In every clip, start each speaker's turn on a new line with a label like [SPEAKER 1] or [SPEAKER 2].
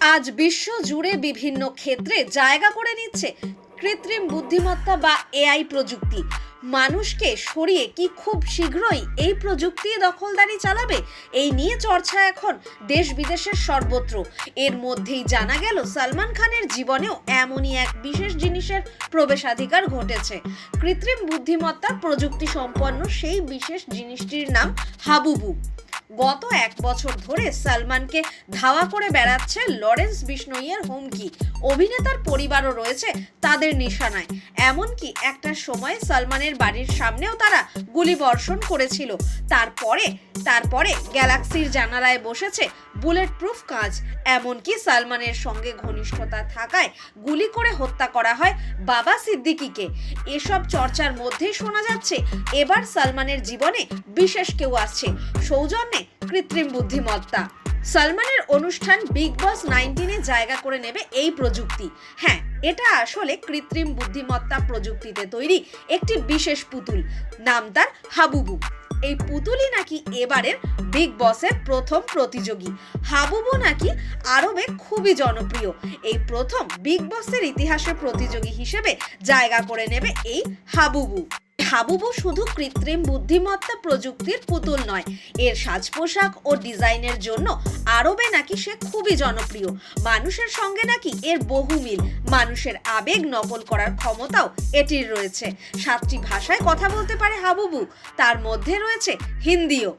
[SPEAKER 1] আজ বিশ্ব জুড়ে বিভিন্ন ক্ষেত্রে জায়গা করে নিচ্ছে কৃত্রিম বুদ্ধিমত্তা বা এআই প্রযুক্তি। মানুষকে সরিয়ে কি খুব শীঘ্রই এই প্রযুক্তি দখলদারি চালাবে? এই নিয়ে চর্চা এখন দেশ বিদেশের সর্বত্র। এর মধ্যেই জানা গেল, সালমান খানের জীবনেও এমনই এক বিশেষ জিনিসের প্রবেশাধিকার ঘটেছে। কৃত্রিম বুদ্ধিমত্তার প্রযুক্তি সম্পন্ন সেই বিশেষ জিনিসটির নাম হাবুবু। গত এক বছর ধরে সালমানকে ধাওয়া করে বেড়াচ্ছে লরেন্স বিষ্ণইয়ের হুমকি। অভিনেতার পরিবারও রয়েছে তাদের নিশানায়। এমনকি একটা সময় সালমানের বাড়ির সামনেও তারা গুলি বর্ষণ করেছিল। তারপরে তারপরে গ্যালাক্সির জানালায় বসেছে বুলেট প্রুফ কাঁচ এমনকি সালমানের সঙ্গে ঘনিষ্ঠতা থাকায় গুলি করে হত্যা করা হয় বাবা সিদ্দিকিকে। এসব চর্চার মধ্যেই শোনা যাচ্ছে, এবার সালমানের জীবনে বিশেষ কেউ আসছে। সৌজন্যে কৃত্রিম বুদ্ধিমত্তা। সালমানের অনুষ্ঠান বিগ বস নাইনটিনে জায়গা করে নেবে এই প্রযুক্তি। হ্যাঁ এটা আসলে কৃত্রিম বুদ্ধিমত্তা প্রযুক্তিতে তৈরি একটি বিশেষ পুতুল। নাম তার হাবুবু। এই পুতুলি নাকি এবারের বিগ বসের প্রথম প্রতিযোগী। হাবুবু নাকি আরবে খুবই জনপ্রিয়। এই প্রথম বিগ বসের ইতিহাসে প্রতিযোগী হিসেবে জায়গা করে নেবে এই হাবুবু। হাবুবু শুধু কৃত্রিম বুদ্ধিমত্তা প্রযুক্তির পুতুল নয়, এর সাজ পোশাক ও ডিজাইনের জন্য আরবে নাকি সে খুবই জনপ্রিয়। মানুষের সঙ্গে নাকি এর বহু মিল। মানুষের আবেগ নকল করার ক্ষমতাও এটির রয়েছে। সাতটি ভাষায় কথা বলতে পারে হাবুবু। তার মধ্যে রয়েছে হিন্দিও।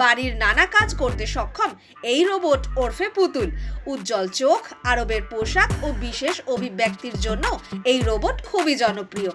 [SPEAKER 1] বাড়ির নানা কাজ করতে সক্ষম এই রোবট ওরফে পুতুল। উজ্জ্বল চোখ, আরবের পোশাক ও বিশেষ অভিব্যক্তির জন্য এই রোবট খুবই জনপ্রিয়।